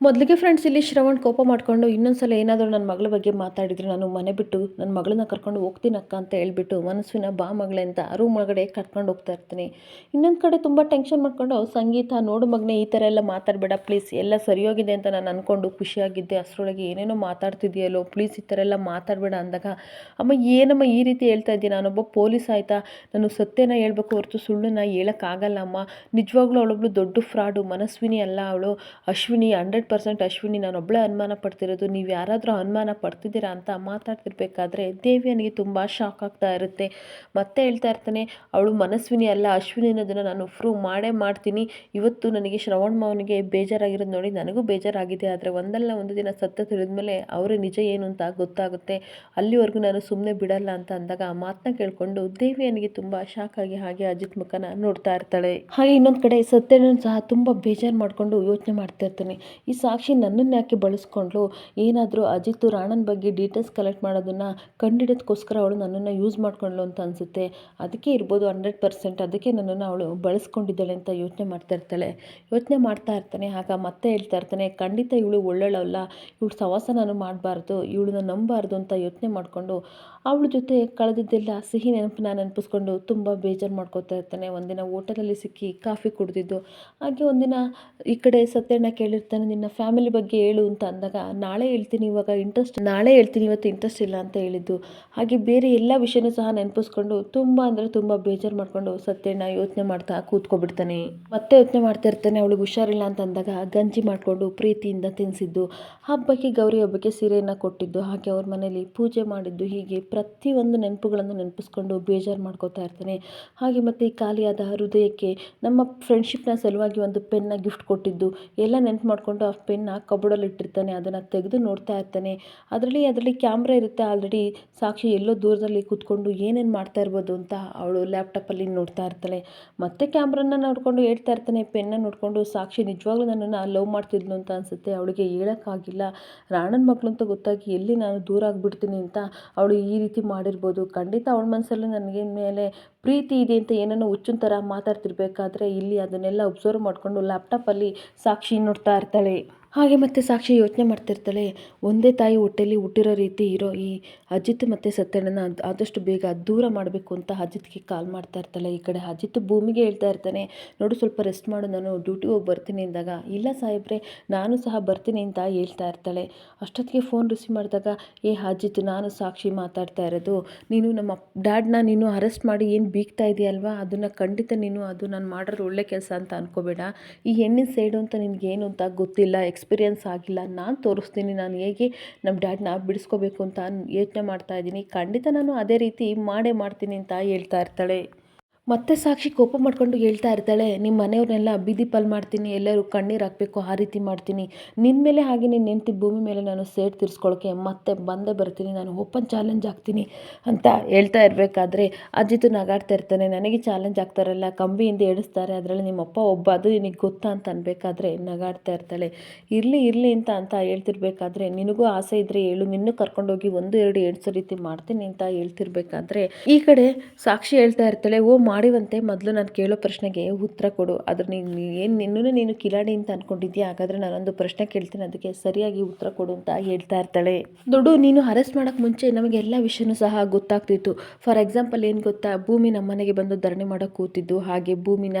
ಮೊದಲಿಗೆ ಫ್ರೆಂಡ್ಸ್ ಇಲ್ಲಿ ಶ್ರವಣ್ ಕೋಪ ಮಾಡಿಕೊಂಡು ಇನ್ನೊಂದು ಸಲ ಏನಾದರೂ ನನ್ನ ಮಗಳ ಬಗ್ಗೆ ಮಾತಾಡಿದರೆ ನಾನು ಮನೆ ಬಿಟ್ಟು ನನ್ನ ಮಗಳನ್ನ ಕರ್ಕೊಂಡು ಹೋಗ್ತೀನಿ ಅಕ್ಕ ಅಂತ ಹೇಳಿಬಿಟ್ಟು ಮನಸ್ವಿನ ಬಾ ಮಗಳೇ ಅಂತ ರೂಮ್ ಒಳಗಡೆ ಕರ್ಕೊಂಡು ಹೋಗ್ತಾ ಇರ್ತೀನಿ. ಇನ್ನೊಂದು ಕಡೆ ತುಂಬ ಟೆನ್ಷನ್ ಮಾಡಿಕೊಂಡು ಸಂಗೀತ, ನೋಡು ಮಗನೇ, ಈ ಥರ ಎಲ್ಲ ಮಾತಾಡಬೇಡ ಪ್ಲೀಸ್ ಎಲ್ಲ ಸರಿಯೋಗಿದೆ ಅಂತ ನಾನು ಅಂದ್ಕೊಂಡು ಖುಷಿಯಾಗಿದ್ದೆ. ಅಷ್ಟರೊಳಗೆ ಏನೇನೋ ಮಾತಾಡ್ತಿದ್ಯಲ್ಲೋ ಪ್ಲೀಸ್ ಈ ಥರ ಎಲ್ಲ ಮಾತಾಡಬೇಡ ಅಂದಾಗ, ಅಮ್ಮ, ಏನಮ್ಮ ಈ ರೀತಿ ಹೇಳ್ತಾ ಇದ್ದೀನಿ ನಾನೊಬ್ಬ ಪೊಲೀಸ್ ಆಯಿತಾ? ನಾನು ಸತ್ಯನ ಹೇಳ್ಬೇಕು ಹೊರತು ಸುಳ್ಳನ್ನ ಹೇಳೋಕ್ಕಾಗಲ್ಲ ಅಮ್ಮ. ನಿಜವಾಗ್ಲೂ ಅವಳೊಬ್ಳು ದೊಡ್ಡ ಫ್ರಾಡು ಮನಸ್ವಿನಿ ಅಲ್ಲ ಅವಳು. ಅಶ್ವಿನಿ ಹಂಡ್ರೆಡ್ ಪರ್ಸೆಂಟ್ ಅಶ್ವಿನಿ, ನಾನು ಒಬ್ಬಳೇ ಅನುಮಾನ ಪಡ್ತಿರೋದು. ನೀವು ಯಾರಾದರೂ ಅನುಮಾನ ಪಡ್ತಿದ್ದೀರಾ ಅಂತ ಮಾತಾಡ್ತಿರ್ಬೇಕಾದ್ರೆ ದೇವಿಯನಿಗೆ ತುಂಬ ಶಾಕ್ ಆಗ್ತಾ ಇರುತ್ತೆ. ಮತ್ತೆ ಹೇಳ್ತಾ ಇರ್ತಾನೆ, ಅವಳು ಮನಸ್ವಿನಿ ಅಲ್ಲ, ಅಶ್ವಿನಿ ಅನ್ನೋದನ್ನು ನಾನು ಪ್ರೂವ್ ಮಾಡೇ ಮಾಡ್ತೀನಿ. ಇವತ್ತು ನನಗೆ ಶ್ರವಣ್ ಮಾವನಿಗೆ ಬೇಜಾರಾಗಿರೋದು ನೋಡಿ ನನಗೂ ಬೇಜಾರಾಗಿದೆ. ಆದರೆ ಒಂದಲ್ಲ ಒಂದು ದಿನ ಸತ್ಯ ತಿಳಿದ್ಮೇಲೆ ಅವರ ನಿಜ ಏನು ಅಂತ ಗೊತ್ತಾಗುತ್ತೆ. ಅಲ್ಲಿವರೆಗೂ ನಾನು ಸುಮ್ಮನೆ ಬಿಡಲ್ಲ ಅಂತ ಅಂದಾಗ ಆ ಮಾತನ್ನ ಕೇಳಿಕೊಂಡು ದೇವಿಯನಿಗೆ ತುಂಬ ಶಾಕ್ ಆಗಿ ಹಾಗೆ ಅಜಿತ್ ಮುಖನ ನೋಡ್ತಾ ಇರ್ತಾಳೆ. ಹಾಗೆ ಇನ್ನೊಂದು ಕಡೆ ಸತ್ಯನ ಸಹ ತುಂಬ ಬೇಜಾರು ಮಾಡಿಕೊಂಡು ಯೋಚನೆ ಮಾಡ್ತಾ ಇರ್ತಾನೆ. ಈ ಸಾಕ್ಷಿ ನನ್ನನ್ನು ಯಾಕೆ ಬಳಸ್ಕೊಂಡ್ಳು ಏನಾದರೂ ಅಜಿತ್ ರಾಣನ್ ಬಗ್ಗೆ ಡೀಟೇಲ್ಸ್ ಕಲೆಕ್ಟ್ ಮಾಡೋದನ್ನು ಕಂಡಿಡೋದಕ್ಕೋಸ್ಕರ ಅವಳು ನನ್ನನ್ನು ಯೂಸ್ ಮಾಡ್ಕೊಂಡ್ಳು ಅಂತ ಅನಿಸುತ್ತೆ. ಅದಕ್ಕೆ ಇರ್ಬೋದು ಹಂಡ್ರೆಡ್ ಪರ್ಸೆಂಟ್ ಅದಕ್ಕೆ ನನ್ನನ್ನು ಅವಳು ಬಳಸ್ಕೊಂಡಿದ್ದಾಳೆ ಅಂತ ಯೋಚನೆ ಮಾಡ್ತಾ ಇರ್ತಾಳೆ. ಯೋಚನೆ ಮಾಡ್ತಾ ಇರ್ತಾನೆ, ಆಗ ಮತ್ತೆ ಹೇಳ್ತಾ ಇರ್ತಾನೆ, ಖಂಡಿತ ಇವಳು ಒಳ್ಳೊಳ್ಳವಲ್ಲ ಇವಳು ಸವಾಸ ನಾನು ಮಾಡಬಾರ್ದು, ಇವಳನ್ನ ನಂಬಾರ್ದು ಅಂತ ಯೋಚನೆ ಮಾಡಿಕೊಂಡು ಅವಳ ಜೊತೆ ಕಳೆದಿದ್ದೆಲ್ಲ ಸಿಹಿ ನೆನಪನ್ನ ನೆನಪಿಸ್ಕೊಂಡು ತುಂಬ ಬೇಜಾರು ಮಾಡ್ಕೋತಾ ಇರ್ತಾನೆ. ಒಂದಿನ ಹೋಟೆಲಲ್ಲಿ ಸಿಕ್ಕಿ ಕಾಫಿ ಕುಡಿದಿದ್ದು, ಹಾಗೆ ಒಂದಿನ ಈ ಕಡೆ ಸತ್ಯಣ್ಣ ಕೇಳಿರ್ತಾನೆ, ನಿನ್ನ ಫ್ಯಾಮಿಲಿ ಬಗ್ಗೆ ಹೇಳು ಅಂತ ಅಂದಾಗ, ನಾಳೆ ಹೇಳ್ತೀನಿ ಇವಾಗ ಇಂಟ್ರೆಸ್ಟ್ ನಾಳೆ ಹೇಳ್ತೀನಿ ಇವತ್ತು ಇಂಟ್ರೆಸ್ಟ್ ಇಲ್ಲ ಅಂತ ಹೇಳಿದ್ದು. ಹಾಗೆ ಬೇರೆ ಎಲ್ಲ ವಿಷಯನೂ ಸಹ ನೆನಪಿಸ್ಕೊಂಡು ತುಂಬ ಅಂದರೆ ತುಂಬ ಬೇಜಾರು ಮಾಡಿಕೊಂಡು ಸತ್ಯಣ್ಣ ಯೋಚನೆ ಮಾಡ್ತಾ ಕೂತ್ಕೊಬಿಡ್ತಾನೆ. ಮತ್ತೆ ಯೋಚನೆ ಮಾಡ್ತಾ ಇರ್ತಾನೆ, ಅವಳಿಗೆ ಹುಷಾರಿಲ್ಲ ಅಂತ ಅಂದಾಗ ಗಂಜಿ ಮಾಡಿಕೊಂಡು ಪ್ರೀತಿಯಿಂದ ತಿನ್ನಿಸಿದ್ದು ಹಬ್ಬಕ್ಕೆ ಗೌರಿ ಹಬ್ಬಕ್ಕೆ ಸೀರೆಯನ್ನು ಕೊಟ್ಟಿದ್ದು, ಹಾಗೆ ಅವ್ರ ಮನೇಲಿ ಪೂಜೆ ಮಾಡಿದ್ದು, ಹೀಗೆ ಪ್ರತಿಯೊಂದು ನೆನಪುಗಳನ್ನು ನೆನಪಿಸ್ಕೊಂಡು ಬೇಜಾರು ಮಾಡ್ಕೋತಾ ಇರ್ತಾನೆ. ಹಾಗೆ ಮತ್ತೆ ಈ ಖಾಲಿಯಾದ ಹೃದಯಕ್ಕೆ ನಮ್ಮ ಫ್ರೆಂಡ್ಶಿಪ್ನ ಸಲುವಾಗಿ ಒಂದು ಪೆನ್ನ ಗಿಫ್ಟ್ ಕೊಟ್ಟಿದ್ದು. ಎಲ್ಲ ನೆನಪು ಮಾಡಿಕೊಂಡು ಆ ಪೆನ್ನ ಕಬೋರ್ಡಲ್ಲಿ ಇಟ್ಟಿರ್ತಾನೆ, ಅದನ್ನು ತೆಗೆದು ನೋಡ್ತಾ ಇರ್ತಾನೆ. ಅದರಲ್ಲಿ ಅದರಲ್ಲಿ ಕ್ಯಾಮ್ರ ಇರುತ್ತೆ. ಆಲ್ರೆಡಿ ಸಾಕ್ಷಿ ಎಲ್ಲೋ ದೂರದಲ್ಲಿ ಕೂತ್ಕೊಂಡು ಏನೇನು ಮಾಡ್ತಾ ಇರ್ಬೋದು ಅಂತ ಅವಳು ಲ್ಯಾಪ್ಟಾಪಲ್ಲಿ ನೋಡ್ತಾ ಇರ್ತಾಳೆ. ಮತ್ತೆ ಕ್ಯಾಮ್ರಾನ ನೋಡಿಕೊಂಡು ಹೇಳ್ತಾ ಇರ್ತಾನೆ, ಪೆನ್ನ ನೋಡಿಕೊಂಡು ಸಾಕ್ಷಿ ನಿಜವಾಗ್ಲೂ ನನ್ನನ್ನು ಲವ್ ಮಾಡ್ತಿದ್ಲು ಅಂತ ಅನಿಸುತ್ತೆ. ಅವಳಿಗೆ ಹೇಳೋಕ್ಕಾಗಿಲ್ಲ. ರಾಣನ ಮಕ್ಕಳು ಅಂತ ಗೊತ್ತಾಗಿ ಎಲ್ಲಿ ನಾನು ದೂರ ಆಗಿಬಿಡ್ತೀನಿ ಅಂತ ಅವಳು ಈ ರೀತಿ ಮಾಡಿರ್ಬೋದು. ಖಂಡಿತ ಅವಳ ಮನಸ್ಸಲ್ಲೂ ನನಗೆ ಮೇಲೆ ಪ್ರೀತಿ ಇದೆ ಅಂತ ಏನನ್ನೋ ಹುಚ್ಚಿನ ಥರ ಮಾತಾಡ್ತಿರ್ಬೇಕಾದ್ರೆ ಇಲ್ಲಿ ಅದನ್ನೆಲ್ಲ ಒಬ್ಸರ್ವ್ ಮಾಡಿಕೊಂಡು ಲ್ಯಾಪ್ಟಾಪಲ್ಲಿ ಸಾಕ್ಷಿ ನೋಡ್ತಾ ಇರ್ತಾಳೆ. ಹಾಗೆ ಮತ್ತೆ ಸಾಕ್ಷಿ ಯೋಚನೆ ಮಾಡ್ತಿರ್ತಾಳೆ. ಒಂದೇ ತಾಯಿ ಹೊಟ್ಟೆಲಿ ಹುಟ್ಟಿರೋ ರೀತಿ ಇರೋ ಈ ಅಜಿತ್ ಮತ್ತು ಸತ್ಯಣ್ಣನ ಆದಷ್ಟು ಬೇಗ ದೂರ ಮಾಡಬೇಕು ಅಂತ ಅಜಿತ್ಗೆ ಕಾಲ್ ಮಾಡ್ತಾ ಇರ್ತಾಳೆ. ಈ ಕಡೆ ಅಜಿತ್ ಭೂಮಿಗೆ ಹೇಳ್ತಾ ಇರ್ತಾನೆ, ನೋಡು ಸ್ವಲ್ಪ ರೆಸ್ಟ್ ಮಾಡು, ನಾನು ಡ್ಯೂಟಿಗೆ ಹೋಗಿ ಬರ್ತೀನಿ ಅಂದಾಗ. ಇಲ್ಲ ಸಾಹೇಬ್ರೆ, ನಾನು ಸಹ ಬರ್ತೀನಿ ಅಂತ ಹೇಳ್ತಾ ಇರ್ತಾಳೆ. ಅಷ್ಟೊತ್ತಿಗೆ ಫೋನ್ ರಿಸೀವ್ ಮಾಡಿದಾಗ, ಏ ಅಜಿತ್, ನಾನು ಸಾಕ್ಷಿ ಮಾತಾಡ್ತಾ ಇರೋದು. ನೀನು ನಮ್ಮ ಡ್ಯಾಡ್ನ ನೀನು ಅರೆಸ್ಟ್ ಮಾಡಿ ಏನು ಬೀಗ್ತಾ ಇದೆಯಲ್ವಾ ಅದನ್ನು ಖಂಡಿತ ನೀನು, ಅದು ನಾನು ಮಾಡಿರೋ ಒಳ್ಳೆ ಕೆಲಸ ಅಂತ ಅನ್ಕೋಬೇಡ. ಈ ಹೆಣ್ಣಿನ ಸೈಡು ಅಂತ ನಿನಗೇನು ಅಂತ ಗೊತ್ತಿಲ್ಲ ಎಕ್ಸ್ಪೀರಿಯನ್ಸ್ ಆಗಿಲ್ಲ, ನಾನು ತೋರಿಸ್ತೀನಿ, ನಾನು ಹೇಗೆ ನಮ್ಮ ಡ್ಯಾಡ್ನ ಬಿಡಿಸ್ಕೋಬೇಕು ಅಂತ ಯೋಚನೆ ಮಾಡ್ತಾ ಇದ್ದೀನಿ. ಖಂಡಿತ ನಾನು ಅದೇ ರೀತಿ ಮಾಡೇ ಮಾಡ್ತೀನಿ ಅಂತ ಹೇಳ್ತಾ ಇರ್ತಾಳೆ. ಮತ್ತೆ ಸಾಕ್ಷಿ ಕೋಪ ಮಾಡ್ಕೊಂಡು ಹೇಳ್ತಾ ಇರ್ತಾಳೆ ನಿಮ್ಮ ಮನೆಯವ್ರನ್ನೆಲ್ಲ ಬೀದಿ ಪಾಲು ಮಾಡ್ತೀನಿ, ಎಲ್ಲರೂ ಕಣ್ಣೀರು ಹಾಕಬೇಕು, ಆ ರೀತಿ ಮಾಡ್ತೀನಿ. ನಿನ್ನ ಮೇಲೆ ಹಾಗೆ ನಿನ್ನ ಹೆಂಡತಿ ಭೂಮಿ ಮೇಲೆ ನಾನು ಸೇಟ್ ತೀರಿಸ್ಕೊಳ್ಳೋಕ್ಕೆ ಮತ್ತೆ ಬಂದೇ ಬರ್ತೀನಿ, ನಾನು ಓಪನ್ ಚಾಲೆಂಜ್ ಆಗ್ತೀನಿ ಅಂತ ಹೇಳ್ತಾ ಇರಬೇಕಾದ್ರೆ ಅಜ್ಜಿತು ನಗಾಡ್ತಾ ಇರ್ತಾನೆ, ನನಗೆ ಚಾಲೆಂಜ್ ಆಗ್ತಾರಲ್ಲ, ಕಂಬಿಯಿಂದ ಎಣಿಸ್ತಾರೆ, ಅದರಲ್ಲಿ ನಿಮ್ಮಪ್ಪ ಒಬ್ಬ, ಅದು ನಿನಗೆ ಗೊತ್ತಾ? ಅಂತ ಅನ್ಬೇಕಾದ್ರೆ ನಗಾಡ್ತಾ ಇರ್ತಾಳೆ, ಇರಲಿ ಇರಲಿ ಅಂತ ಅಂತ ಹೇಳ್ತಿರ್ಬೇಕಾದ್ರೆ ನಿನಗೂ ಆಸೆ ಇದ್ದರೆ ಹೇಳು, ನಿನ್ನೂ ಕರ್ಕೊಂಡೋಗಿ ಒಂದು, ಎರಡು ಎಣಿಸೋ ರೀತಿ ಮಾಡ್ತೀನಿ ಅಂತ ಹೇಳ್ತಿರ್ಬೇಕಾದ್ರೆ ಈ ಕಡೆ ಸಾಕ್ಷಿ ಹೇಳ್ತಾ ಇರ್ತಾಳೆ, ಓ ಮಾಡಿವಂತೆ ಮೊದಲು ನಾನು ಕೇಳೋ ಪ್ರಶ್ನೆಗೆ ಉತ್ತರ ಕೊಡು. ಅದ್ರ ನೀನು ಏನು ನಿನ್ನೂ ನೀನು ಕಿಲಾಡಿ ಅಂತ ಅಂದ್ಕೊಂಡಿದ್ದೀಯ ಹಾಗಾದರೆ ನಾನೊಂದು ಪ್ರಶ್ನೆ ಕೇಳ್ತೀನಿ. ಅದಕ್ಕೆ ಸರಿಯಾಗಿ ಉತ್ತರ ಕೊಡು ಅಂತ ಹೇಳ್ತಾ ಇರ್ತಾಳೆ. ದೊಡ್ಡು ನೀನು ಅರೆಸ್ಟ್ ಮಾಡೋಕ್ಕೆ ಮುಂಚೆ ನಮಗೆ ಎಲ್ಲ ವಿಷಯನೂ ಸಹ ಗೊತ್ತಾಗ್ತಿತ್ತು. ಫಾರ್ ಎಕ್ಸಾಂಪಲ್ ಏನು ಗೊತ್ತಾ? ಭೂಮಿ ನಮ್ಮ ಮನೆಗೆ ಬಂದು ಧರಣಿ ಮಾಡೋಕೆ ಕೂತಿದ್ದು. ಹಾಗೆ ಭೂಮಿನ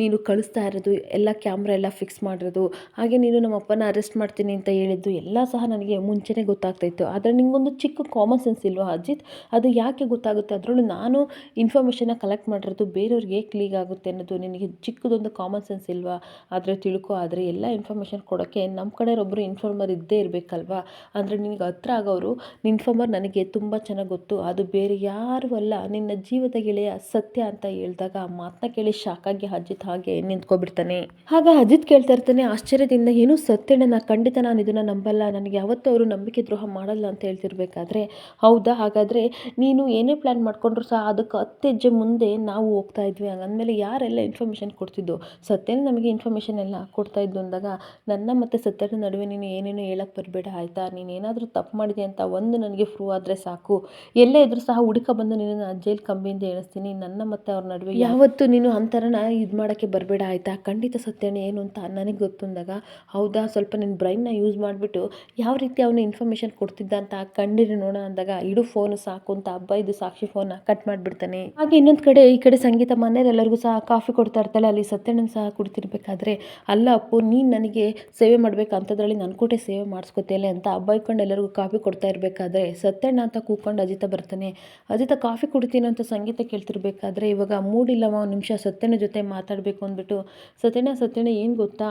ನೀನು ಕಳಿಸ್ತಾ ಇರೋದು, ಎಲ್ಲ ಕ್ಯಾಮ್ರಾ ಎಲ್ಲ ಫಿಕ್ಸ್ ಮಾಡಿರೋದು. ಹಾಗೆ ನೀನು ನಮ್ಮ ಅಪ್ಪನ ಅರೆಸ್ಟ್ ಮಾಡ್ತೀನಿ ಅಂತ ಹೇಳಿದ್ದು, ಎಲ್ಲ ಸಹ ನನಗೆ ಮುಂಚೆನೇ ಗೊತ್ತಾಗ್ತಾಯಿತ್ತು ಆದರೆ ನಿಮಗೊಂದು ಚಿಕ್ಕ ಕಾಮನ್ ಸೆನ್ಸ್ ಇಲ್ವಾ ಅಜಿತ್? ಅದು ಯಾಕೆ ಗೊತ್ತಾಗುತ್ತೆ? ಅದರಲ್ಲೂ ನಾನು ಇನ್ಫಾರ್ಮೇಷನ್ನ ಕಲೆಕ್ಟ್ ಮಾಡಿರೋದು ಬೇರೆಯವ್ರಿಗೆ ಹೇಗೆ ಕ್ಲೀಗ್ ಆಗುತ್ತೆ ಅನ್ನೋದು ನಿನಗೆ ಚಿಕ್ಕದೊಂದು ಕಾಮನ್ ಸೆನ್ಸ್ ಇಲ್ವಾ? ಆದರೆ ತಿಳ್ಕೊ, ಆದರೆ ಎಲ್ಲ ಇನ್ಫಾರ್ಮೇಷನ್ ಕೊಡೋಕ್ಕೆ ನಮ್ಮ ಕಡೆಯವ್ರೊಬ್ಬರು ಇನ್ಫಾರ್ಮರ್ ಇದ್ದೇ ಇರಬೇಕಲ್ವಾ? ಅಂದರೆ ನಿನಗೆ ಹತ್ರ ಆಗೋರು ಇನ್ಫಾರ್ಮರ್ ನನಗೆ ತುಂಬ ಚೆನ್ನಾಗಿ ಗೊತ್ತು. ಅದು ಬೇರೆ ಯಾರೂ ಅಲ್ಲ. ನಿನ್ನ ಜೀವದ ಗೆಳೆಯ ಸತ್ಯ ಅಂತ ಹೇಳಿದಾಗ ಆ ಮಾತನ್ನ ಕೇಳಿ ಶಾಕಾಗಿ ಅಜಿತ್ ಹಾಗೆ ನಿಂತ್ಕೊಬಿಡ್ತಾನೆ. ಆಗ ಅಜಿತ್ ಕೇಳ್ತಾ ಇರ್ತಾನೆ, ಆಶ್ಚರ್ಯದಿಂದ ಏನು ನಾನು ಖಂಡಿತ ನಾನು ಇದನ್ನು ನಂಬಲ್ಲ. ನನಗೆ ಯಾವತ್ತೂ ಅವರು ನಂಬಿಕೆ ದ್ರೋಹ ಮಾಡಲ್ಲ ಅಂತ ಹೇಳ್ತಿರ್ಬೇಕಾದ್ರೆ? ಹೌದಾ? ಹಾಗಾದರೆ ನೀನು ಏನೇ ಪ್ಲ್ಯಾನ್ ಮಾಡಿಕೊಂಡ್ರು ಸಹ ಅದಕ್ಕೆ ಹತ್ತು ಹೆಜ್ಜೆ ಮುಂದೆ ನಾವು ಹೋಗ್ತಾ ಇದ್ವಿ. ಹಂಗಂದ್ಮೇಲೆ ಯಾರೆಲ್ಲ ಇನ್ಫಾರ್ಮೇಷನ್ ಕೊಡ್ತಿದ್ದು ಸತ್ಯನೇ ನಮಗೆ ಇನ್ಫಾರ್ಮೇಷನ್ ಎಲ್ಲ ಕೊಡ್ತಾ ಇದ್ದು ಅಂದಾಗ, ನನ್ನ ಮತ್ತು ಸತ್ಯನ ನಡುವೆ ನೀನು ಏನೇನೋ ಹೇಳಕ್ಕೆ ಬರಬೇಡ, ಆಯಿತಾ? ನೀನು ಏನಾದರೂ ತಪ್ಪು ಮಾಡಿದೆ ಅಂತ ಒಂದು ನನಗೆ ಪ್ರೂವ್ ಆದರೆ ಸಾಕು. ಎಲ್ಲೇ ಇದ್ರೂ ಸಹ ಹುಡುಕ ಬಂದು ನಿನ್ನನ್ನು ಜೈಲ್ ಕಂಬಿಯಿಂದ ಹೇಳಿಸ್ತೀನಿ ನನ್ನ ಮತ್ತು ಅವ್ರ ನಡುವೆ ಯಾವತ್ತೂ ನೀನು ಅಂಥರನ ಇದು ಮಾಡೋಕ್ಕೆ ಬರಬೇಡ, ಆಯಿತಾ? ಖಂಡಿತ ಸತ್ಯನ, ಏನು ಅಂತ ನನಗೆ ಗೊತ್ತು ಅಂದಾಗ, ಹೌದಾ? ಸ್ವಲ್ಪ ನಿನ್ನ ಬ್ರೈನ್ನ ಯೂಸ್ ಮಾಡಿಬಿಟ್ಟು ಯಾವ ರೀತಿ ಅವನು ಇನ್ಫಾರ್ಮೇಷನ್ ಕೊಡ್ತಿದ್ದ ಅಂತ ಕಂಡಿರಿ ನೋಡೋಣ ಅಂದಾಗ, ಇಡು ಫೋನು ಸಾಕು ಅಂತ ಹಬ್ಬ ಇದು ಸಾಕ್ಷಿ ಫೋನ್ನ ಕಟ್ ಮಾಡಿಬಿಡ್ತಾನೆ. ಹಾಗೆ ಇನ್ನೊಂದು ಕಡೆ ಈ ಕಡೆ ಸಂಗೀತ ಮನೆಯವರೆಲ್ಲರಿಗೂ ಸಹ ಕಾಫಿ ಕೊಡ್ತಾ ಇರ್ತಾಳೆ, ಅಲ್ಲಿ ಸತ್ಯಣ್ಣನ ಸಹ ಕುಡ್ತಿರ್ಬೇಕಾದ್ರೆ, ಅಲ್ಲ ಅಪ್ಪು, ನೀನು ನನಗೆ ಸೇವೆ ಮಾಡ್ಬೇಕು ಅಂಥದ್ರಲ್ಲಿ ನನ್ನ ಕೂಟೆ ಸೇವೆ ಮಾಡಿಸ್ಕೊತಿಯಲ್ಲ ಅಂತ ಬೈಕೊಂಡು ಎಲ್ಲರಿಗೂ ಕಾಫಿ ಕೊಡ್ತಾ ಇರಬೇಕಾದ್ರೆ, ಸತ್ಯಣ್ಣ ಅಂತ ಕೂಕೊಂಡು ಅಜಿತ ಬರ್ತಾನೆ. ಅಜಿತ ಕಾಫಿ ಕುಡ್ತೀನಿ ಅಂತ ಸಂಗೀತ ಕೇಳ್ತಿರ್ಬೇಕಾದ್ರೆ, ಇವಾಗ ಮೂಡಿಲ್ಲ ಒಂದು ನಿಮಿಷ ಸತ್ಯನ ಜೊತೆ ಮಾತಾಡಬೇಕು ಅಂದ್ಬಿಟ್ಟು, ಸತ್ಯಣ್ಣ ಸತ್ಯಣ್ಣ, ಏನು ಗೊತ್ತಾ?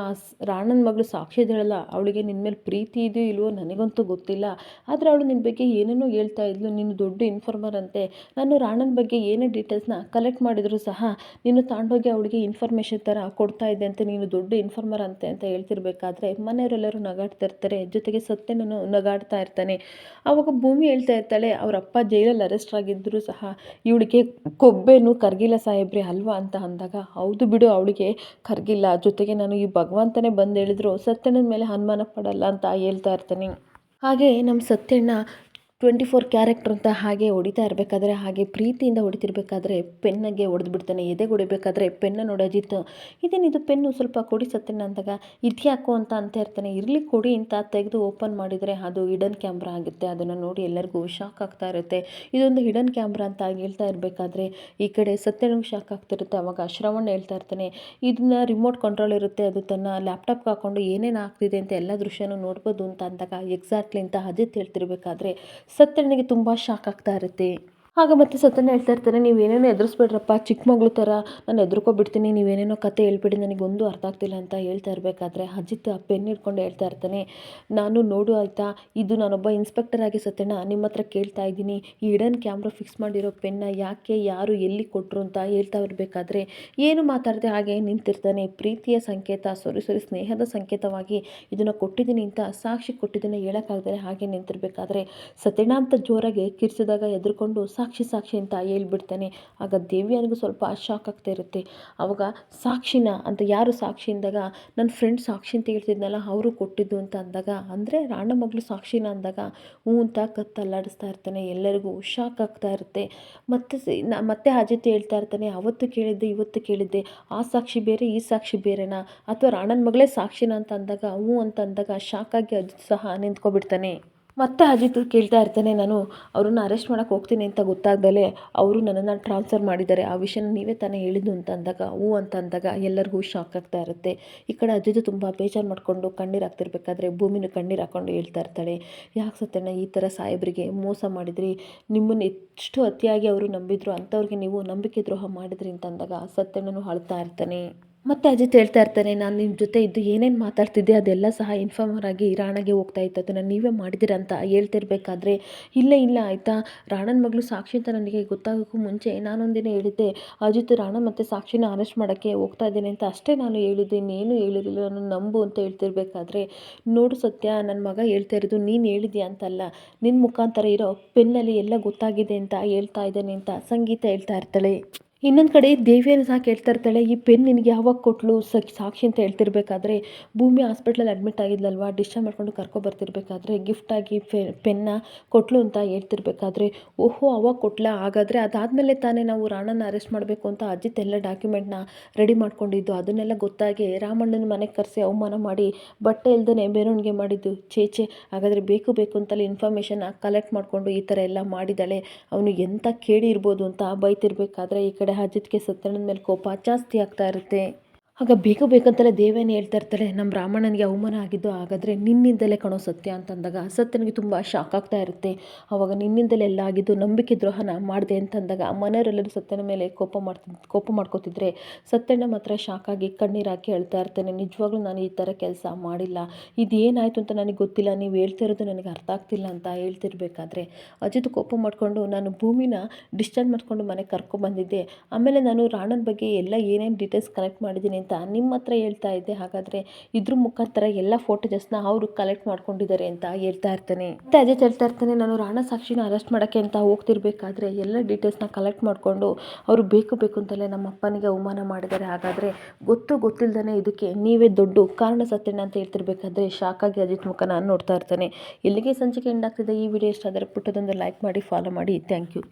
ರಾಣನ ಮಗಳು ಸಾಕ್ಷಿ ಇದ್ದಾಳಲ್ಲ, ಅವಳಿಗೆ ನಿನ್ನ ಮೇಲೆ ಪ್ರೀತಿ ಇದೆಯೋ ಇಲ್ವೋ ನನಗಂತೂ ಗೊತ್ತಿಲ್ಲ. ಆದರೆ ಅವಳು ನಿನ್ನ ಬಗ್ಗೆ ಏನೇನೋ ಹೇಳ್ತಾ ಇದ್ಲು, ನೀನು ದೊಡ್ಡ ಇನ್ಫಾರ್ಮರ್ ಅಂತೆ. ನಾನು ರಾಣನ ಬಗ್ಗೆ ಏನೇ ಡೀಟೇಲ್ಸ್ನ ಕಲೆಕ್ಟ್ ಮಾಡಿದರೂ ಸಹ ನೀನು ತಾಂಡೋಗಿ ಅವಳಿಗೆ ಇನ್ಫಾರ್ಮೇಷನ್ ಥರ ಕೊಡ್ತಾ ಇದೆ ಅಂತ, ನೀನು ದೊಡ್ಡ ಇನ್ಫಾರ್ಮರ್ ಅಂತೆ ಅಂತ ಹೇಳ್ತಿರ್ಬೇಕಾದ್ರೆ ಮನೆಯವರೆಲ್ಲರೂ ನಗಾಡ್ತಾ ಇರ್ತಾರೆ, ಜೊತೆಗೆ ಸತ್ಯನೂ ನಗಾಡ್ತಾ ಇರ್ತಾನೆ. ಆವಾಗ ಭೂಮಿ ಹೇಳ್ತಾ ಇರ್ತಾಳೆ, ಅವ್ರ ಅಪ್ಪ ಜೈಲಲ್ಲಿ ಅರೆಸ್ಟ್ ಆಗಿದ್ದರೂ ಸಹ ಇವಳಿಗೆ ಕೊಬ್ಬೇನು ಕರ್ಗಿಲ್ಲ ಸಾಹೇಬ್ರೆ ಅಲ್ವಾ? ಅಂತ ಅಂದಾಗ, ಹೌದು ಬಿಡು, ಅವಳಿಗೆ ಕರ್ಗಿಲ್ಲ. ಜೊತೆಗೆ ನಾನು ಈ ಭಗವಂತನೇ ಬಂದು ಹೇಳಿದ್ರು ಸತ್ಯಣ್ಣನ ಮೇಲೆ ಅನುಮಾನ ಪಡಲ್ಲ ಅಂತ ಹೇಳ್ತಾ ಇರ್ತಾನೆ. ಹಾಗೆ ನಮ್ಮ ಸತ್ಯಣ್ಣ ಟ್ವೆಂಟಿ ಫೋರ್ ಕ್ಯಾರೆಕ್ಟರ್ ಅಂತ ಹಾಗೆ ಹೊಡಿತಾ ಇರಬೇಕಾದ್ರೆ, ಹಾಗೆ ಪ್ರೀತಿಯಿಂದ ಹೊಡಿತಿರ್ಬೇಕಾದ್ರೆ ಪೆನ್ನಿಗೆ ಹೊಡೆದು ಬಿಡ್ತಾನೆ, ಎದೆಗೆ ಹೊಡಿಬೇಕಾದ್ರೆ ಪೆನ್ನ ನೋಡಿ ಅಜಿತ್. ಇದೇನಿದು ಪೆನ್ನು? ಸ್ವಲ್ಪ ಕೊಡಿ ಸತ್ತೇನೆ ಅಂದಾಗ. ಇದ್ಯಾಕೋ ಅಂತ ಅಂತ ಇರ್ತಾನೆ. ಇರಲಿ ಕೊಡಿ ಅಂತ ತೆಗೆದು ಓಪನ್ ಮಾಡಿದರೆ ಅದು ಹಿಡನ್ ಕ್ಯಾಮ್ರಾ ಆಗುತ್ತೆ. ಅದನ್ನು ನೋಡಿ ಎಲ್ಲರಿಗೂ ಶಾಕ್ ಆಗ್ತಾ ಇರುತ್ತೆ. ಇದೊಂದು ಹಿಡನ್ ಕ್ಯಾಮ್ರಾ ಅಂತ ಹೇಳ್ತಾ ಇರಬೇಕಾದ್ರೆ ಈ ಕಡೆ ಸತ್ಯನಿಗೂ ಶಾಕ್ ಆಗ್ತಿರುತ್ತೆ. ಅವಾಗ ಶ್ರವಣ್ ಹೇಳ್ತಾ ಇರ್ತಾನೆ, ಇದನ್ನ ರಿಮೋಟ್ ಕಂಟ್ರೋಲ್ ಇರುತ್ತೆ. ಅದು ತನ್ನ ಲ್ಯಾಪ್ಟಾಪ್ಗೆ ಹಾಕೊಂಡು ಏನೇನು ಆಗ್ತಿದೆ ಅಂತ ಎಲ್ಲ ದೃಶ್ಯನೂ ನೋಡ್ಬೋದು ಅಂತ ಅಂದಾಗ. ಎಕ್ಸಾಕ್ಟ್ಲಿ ಅಂತ ಅಜಿತ್ ಹೇಳ್ತಿರ್ಬೇಕಾದ್ರೆ ಸತ್ಯನಿಗೆ ತುಂಬ ಶಾಕ್ ಆಗ್ತಾ ಇರುತ್ತೆ. ಆಗ ಮತ್ತೆ ಸತ್ಯನ ಹೇಳ್ತಾ ಇರ್ತಾರೆ ನೀವೇನೇನೋ ಎದುರಿಸ್ಬೇಡ್ರಪ್ಪ, ಚಿಕ್ಕ ಮಗಳು ಥರ ನಾನು ಎದುರ್ಕೊಬಿಡ್ತೀನಿ ನೀವೇನೇನೋ ಕತೆ ಹೇಳ್ಬಿಡಿ ನನಗೊಂದು ಅರ್ಥ ಆಗ್ತಿಲ್ಲ ಅಂತ ಹೇಳ್ತಾ ಇರಬೇಕಾದ್ರೆ ಅಜಿತ್ ಆ ಪೆನ್ ಹಿಡ್ಕೊಂಡು ಹೇಳ್ತಾ ಇರ್ತಾನೆ, ನಾನು ನೋಡು ಆಯಿತಾ, ಇದು ನಾನೊಬ್ಬ ಇನ್ಸ್ಪೆಕ್ಟರ್ ಆಗಿ ಸತ್ಯಣ್ಣ ನಿಮ್ಮ ಹತ್ರ ಕೇಳ್ತಾ ಇದ್ದೀನಿ, ಈ ಇಡನ್ ಕ್ಯಾಮ್ರಾ ಫಿಕ್ಸ್ ಮಾಡಿರೋ ಪೆನ್ನ ಯಾಕೆ ಯಾರು ಎಲ್ಲಿ ಕೊಟ್ಟರು ಅಂತ ಹೇಳ್ತಾ ಇರಬೇಕಾದ್ರೆ, ಏನು ಮಾತಾಡದೆ ಹಾಗೆ ನಿಂತಿರ್ತಾನೆ, ಪ್ರೀತಿಯ ಸಂಕೇತ, ಸೊರಿ ಸೊರಿ ಸ್ನೇಹದ ಸಂಕೇತವಾಗಿ ಇದನ್ನು ಕೊಟ್ಟಿದ್ದೀನಿ ಅಂತ ಸಾಕ್ಷಿ ಕೊಟ್ಟಿದ್ದನ್ನು ಹೇಳೋಕ್ಕಾಗದೆ ಹಾಗೆ ನಿಂತಿರ್ಬೇಕಾದ್ರೆ ಸತ್ಯಣ್ಣ ಅಂತ ಜೋರಾಗಿ ಕಿರ್ಚಿದಾಗ ಎದುರ್ಕೊಂಡು ಸಾಕ್ಷಿ ಸಾಕ್ಷಿ ಅಂತ ಹೇಳ್ಬಿಡ್ತಾನೆ. ಆಗ ದೇವ್ಯಾನಿಗೂ ಸ್ವಲ್ಪ ಶಾಕ್ ಆಗ್ತಾ ಇರುತ್ತೆ. ಆವಾಗ ಸಾಕ್ಷಿನ ಅಂತ ಯಾರು ಸಾಕ್ಷಿ ಅಂದಾಗ, ನನ್ನ ಫ್ರೆಂಡ್ ಸಾಕ್ಷಿ ಅಂತ ಹೇಳ್ತಿದ್ನಲ್ಲ, ಅವರು ಕೊಟ್ಟಿದ್ದು ಅಂತ ಅಂದಾಗ, ಅಂದರೆ ರಾಣ ಮಗಳು ಸಾಕ್ಷಿನ ಅಂದಾಗ ಹ್ಞೂ ಅಂತ ಕತ್ತಲ್ಲಾಡಿಸ್ತಾ ಇರ್ತಾನೆ. ಎಲ್ಲರಿಗೂ ಶಾಕ್ ಆಗ್ತಾ ಇರುತ್ತೆ. ಮತ್ತೆ ಮತ್ತೆ ಅಜಿತ್ ಹೇಳ್ತಾ ಇರ್ತಾನೆ, ಅವತ್ತು ಕೇಳಿದ್ದೆ, ಇವತ್ತು ಕೇಳಿದ್ದೆ. ಆ ಸಾಕ್ಷಿ ಬೇರೆ, ಈ ಸಾಕ್ಷಿ ಬೇರೆನಾ? ಅಥವಾ ರಾಣನ ಮಗಳೇ ಸಾಕ್ಷಿನ ಅಂತ ಅಂದಾಗ ಹ್ಞೂ ಅಂತ ಅಂದಾಗ, ಶಾಕಾಗಿ ಅಜಿತ್ ಸಹ ನಿಂತ್ಕೊಬಿಡ್ತಾನೆ. ಮತ್ತೆ ಅಜಿತ್ ಕೇಳ್ತಾ ಇರ್ತಾನೆ, ನಾನು ಅವ್ರನ್ನ ಅರೆಸ್ಟ್ ಮಾಡೋಕ್ಕೆ ಹೋಗ್ತೀನಿ ಅಂತ ಗೊತ್ತಾಗ್ದಲೇ ಅವರು ನನ್ನನ್ನು ಟ್ರಾನ್ಸ್ಫರ್ ಮಾಡಿದ್ದಾರೆ. ಆ ವಿಷಯನ ನೀವೇ ತಾನೇ ಹೇಳಿದ್ದು ಅಂತ ಅಂದಾಗ ಹ್ಞೂ ಅಂತ ಅಂದಾಗ ಎಲ್ಲರಿಗೂ ಶಾಕ್ ಆಗ್ತಾ ಇರುತ್ತೆ. ಈ ಕಡೆ ಅಜಿತ್ ತುಂಬ ಬೇಜಾರು ಮಾಡಿಕೊಂಡು ಕಣ್ಣೀರು ಹಾಕ್ತಿರ್ಬೇಕಾದ್ರೆ ಭೂಮಿನ ಕಣ್ಣೀರು ಹಾಕ್ಕೊಂಡು ಹೇಳ್ತಾ ಇರ್ತಾಳೆ. ಯಾಕೆ ಸತ್ಯಣ್ಣ ಈ ಥರ ಸಾಹೇಬರಿಗೆ ಮೋಸ ಮಾಡಿದ್ರಿ? ನಿಮ್ಮನ್ನು ಎಷ್ಟು ಅತಿಯಾಗಿ ಅವರು ನಂಬಿದ್ರು, ಅಂಥವ್ರಿಗೆ ನೀವು ನಂಬಿಕೆ ದ್ರೋಹ ಮಾಡಿದ್ರಿ ಅಂತ ಅಂದಾಗ ಸತ್ಯಣ್ಣನೂ ಅಳ್ತಾ ಇರ್ತಾನೆ. ಮತ್ತೆ ಅಜಿತ್ ಹೇಳ್ತಾ ಇರ್ತಾನೆ, ನಾನು ನಿಮ್ಮ ಜೊತೆ ಇದ್ದು ಏನೇನು ಮಾತಾಡ್ತಿದ್ದೆ ಅದೆಲ್ಲ ಸಹ ಇನ್ಫಾರ್ಮರ್ ಆಗಿ ರಾಣಗೆ ಹೋಗ್ತಾ ಇತ್ತು. ಅದನ್ನು ನೀವೇ ಮಾಡಿದ್ದೀರ ಅಂತ ಹೇಳ್ತಿರ್ಬೇಕಾದ್ರೆ ಇಲ್ಲ ಇಲ್ಲ ಆಯಿತಾ? ರಾಣನ ಮಗಳು ಸಾಕ್ಷಿ ಅಂತ ನನಗೆ ಗೊತ್ತಾಗೋಕ್ಕೂ ಮುಂಚೆ ನಾನೊಂದಿನ ಹೇಳಿದ್ದೆ, ಅಜಿತ್, ರಾಣ ಮತ್ತು ಸಾಕ್ಷಿನ ಅರೆಸ್ಟ್ ಮಾಡೋಕ್ಕೆ ಹೋಗ್ತಾ ಇದ್ದೇನೆ ಅಂತ ಅಷ್ಟೇ ನಾನು ಹೇಳಿದ್ದೆ, ಇನ್ನೇನು ಹೇಳಿರಲಿಲ್ಲ ನಾನು ನಂಬು ಅಂತ ಹೇಳ್ತಿರ್ಬೇಕಾದ್ರೆ, ನೋಡು ಸತ್ಯ ನನ್ನ ಮಗ ಹೇಳ್ತಾ ಇರೋದು ನೀನು ಹೇಳಿದ್ಯಾ ಅಂತಲ್ಲ. ನಿನ್ನ ಮುಖಾಂತರ ಇರೋ ಪೆನ್ನಲ್ಲಿ ಎಲ್ಲ ಗೊತ್ತಾಗಿದೆ ಅಂತ ಹೇಳ್ತಾ ಇದ್ದೇನೆ ಅಂತ ಸಂಗೀತ ಹೇಳ್ತಾ ಇರ್ತಾಳೆ. ಇನ್ನೊಂದು ಕಡೆ ದೇವಿಯನ್ನು ಸಹ ಕೇಳ್ತಾ ಇರ್ತಾಳೆ, ಈ ಪೆನ್ ನಿನಗೆ ಯಾವಾಗ ಕೊಟ್ಟಳು ಸಾಕ್ಷಿ ಅಂತ ಹೇಳ್ತಿರ್ಬೇಕಾದ್ರೆ ಭೂಮಿ ಹಾಸ್ಪಿಟ್ಲಲ್ಲಿ ಅಡ್ಮಿಟ್ ಆಗಿದ್ಲಲ್ವಾ? ಡಿಸ್ಚಾರ್ಜ್ ಮಾಡ್ಕೊಂಡು ಕರ್ಕೊಬರ್ತಿರ್ಬೇಕಾದ್ರೆ ಗಿಫ್ಟಾಗಿ ಪೆನ್ನ ಕೊಟ್ಟಲು ಅಂತ ಹೇಳ್ತಿರ್ಬೇಕಾದ್ರೆ, ಓಹೋ, ಅವಾಗ ಕೊಟ್ಲಾ? ಹಾಗಾದರೆ ಅದಾದಮೇಲೆ ತಾನೇ ನಾವು ರಾಣನ ಅರೆಸ್ಟ್ ಮಾಡಬೇಕು ಅಂತ ಅಜಿತ್ ಎಲ್ಲ ಡಾಕ್ಯುಮೆಂಟ್ನ ರೆಡಿ ಮಾಡ್ಕೊಂಡಿದ್ದು. ಅದನ್ನೆಲ್ಲ ಗೊತ್ತಾಗಿ ರಾಮಣ್ಣನ ಮನೆಗೆ ಕರೆಸಿ ಅವಮಾನ ಮಾಡಿ ಬಟ್ಟೆ ಇಲ್ದೇ ಮೆರವಣಿಗೆ ಮಾಡಿದ್ದು. ಚೇಚೆ ಹಾಗಾದರೆ ಬೇಕು ಬೇಕು ಅಂತಲೇ ಇನ್ಫಾರ್ಮೇಷನ್ನ ಕಲೆಕ್ಟ್ ಮಾಡಿಕೊಂಡು ಈ ಥರ ಎಲ್ಲ ಮಾಡಿದ್ದಾಳೆ. ಅವನು ಎಂಥ ಕೇಳಿ ಇರ್ಬೋದು ಅಂತ ಬೈತಿರ್ಬೇಕಾದ್ರೆ ಈ ಕಡೆ ಅಜಿತ್ಗೆ ಸತ್ಯಣ್ಣನ ಮೇಲೆ ಕೋಪ ಜಾಸ್ತಿ ಆಗ್ತಾ ಇರುತ್ತೆ. ಆಗ ಬೇಕು ಬೇಕಂತಲೇ ದೇವೇನೇ ಹೇಳ್ತಾ ಇರ್ತಾಳೆ, ನಮ್ಮ ರಾಮಣ್ಣನಿಗೆ ಅವಮಾನ ಆಗಿದ್ದು ಹಾಗಾದರೆ ನಿನ್ನಿಂದಲೇ ಕಣೋ ಸತ್ಯ ಅಂತಂದಾಗ ಸತ್ಯನಿಗೆ ತುಂಬ ಶಾಕ್ ಆಗ್ತಾ ಇರುತ್ತೆ. ಆವಾಗ ನಿನ್ನಿಂದಲೇ ಎಲ್ಲ ಆಗಿದ್ದು ನಂಬಿಕೆ ದ್ರೋಹನ ಮಾಡಿದೆ ಅಂತಂದಾಗ, ಮನೆಯವರೆಲ್ಲರೂ ಸತ್ಯನ ಮೇಲೆ ಕೋಪ ಮಾಡ್ತಿ, ಕೋಪ ಮಾಡ್ಕೋತಿದ್ರೆ ಸತ್ಯಣ್ಣ ಮಾತ್ರ ಶಾಕ್ ಆಗಿ ಕಣ್ಣೀರು ಹಾಕಿ ಹೇಳ್ತಾ ಇರ್ತಾನೆ, ನಿಜವಾಗ್ಲೂ ನಾನು ಈ ಥರ ಕೆಲಸ ಮಾಡಿಲ್ಲ. ಇದೇನಾಯಿತು ಅಂತ ನನಗೆ ಗೊತ್ತಿಲ್ಲ. ನೀವು ಹೇಳ್ತಾ ಇರೋದು ನನಗೆ ಅರ್ಥ ಆಗ್ತಿಲ್ಲ ಅಂತ ಹೇಳ್ತಿರ್ಬೇಕಾದ್ರೆ, ಅಜಿತ್ ಕೋಪ ಮಾಡಿಕೊಂಡು, ನಾನು ಭೂಮಿನ ಡಿಸ್ಚಾರ್ಜ್ ಮಾಡಿಕೊಂಡು ಮನೆಗೆ ಕರ್ಕೊಬಂದಿದ್ದೆ. ಆಮೇಲೆ ನಾನು ರಾಣನ ಬಗ್ಗೆ ಎಲ್ಲ ಏನೇನು ಡೀಟೇಲ್ಸ್ ಕಲೆಕ್ಟ್ ಮಾಡಿದ್ದೀನಿ ಅಂತ ನಿಮ್ಮ ಹತ್ರ ಹೇಳ್ತಾ ಇದ್ದೆ. ಹಾಗಾದರೆ ಇದ್ರ ಮುಖಾಂತರ ಎಲ್ಲ ಫೋಟೋಜಸ್ನ ಅವರು ಕಲೆಕ್ಟ್ ಮಾಡ್ಕೊಂಡಿದ್ದಾರೆ ಅಂತ ಹೇಳ್ತಾ ಇರ್ತಾನೆ. ಮತ್ತೆ ಅಜಯ್ ಹೇಳ್ತಾ ಇರ್ತಾನೆ, ನಾನು ರಾಣ ಸಾಕ್ಷಿನ ಅರೆಸ್ಟ್ ಮಾಡೋಕ್ಕೆ ಅಂತ ಹೋಗ್ತಿರ್ಬೇಕಾದ್ರೆ ಎಲ್ಲ ಡೀಟೇಲ್ಸ್ನ ಕಲೆಕ್ಟ್ ಮಾಡಿಕೊಂಡು ಅವರು ಬೇಕು ಬೇಕು ಅಂತಲೇ ನಮ್ಮ ಅಪ್ಪನಿಗೆ ಅವಮಾನ ಮಾಡಿದ್ದಾರೆ. ಹಾಗಾದರೆ ಗೊತ್ತು ಗೊತ್ತಿಲ್ಲದೇ ಇದಕ್ಕೆ ನೀವೇ ದೊಡ್ಡ ಕಾರಣ ಸತ್ಯನ ಅಂತ ಹೇಳ್ತಿರ್ಬೇಕಾದ್ರೆ ಶಾಕಾಗಿ ಅಜಿತ್ ನಾನು ನೋಡ್ತಾ ಇರ್ತಾನೆ. ಇಲ್ಲಿಗೆ ಸಂಚಿಕೆ ಎಂಡಾಗ್ತಿದೆ ಈ ವಿಡಿಯೋ ಇಷ್ಟ ಆದರೆ ಪುಟ್ಟದೊಂದು ಲೈಕ್ ಮಾಡಿ ಫಾಲೋ ಮಾಡಿ. Thank you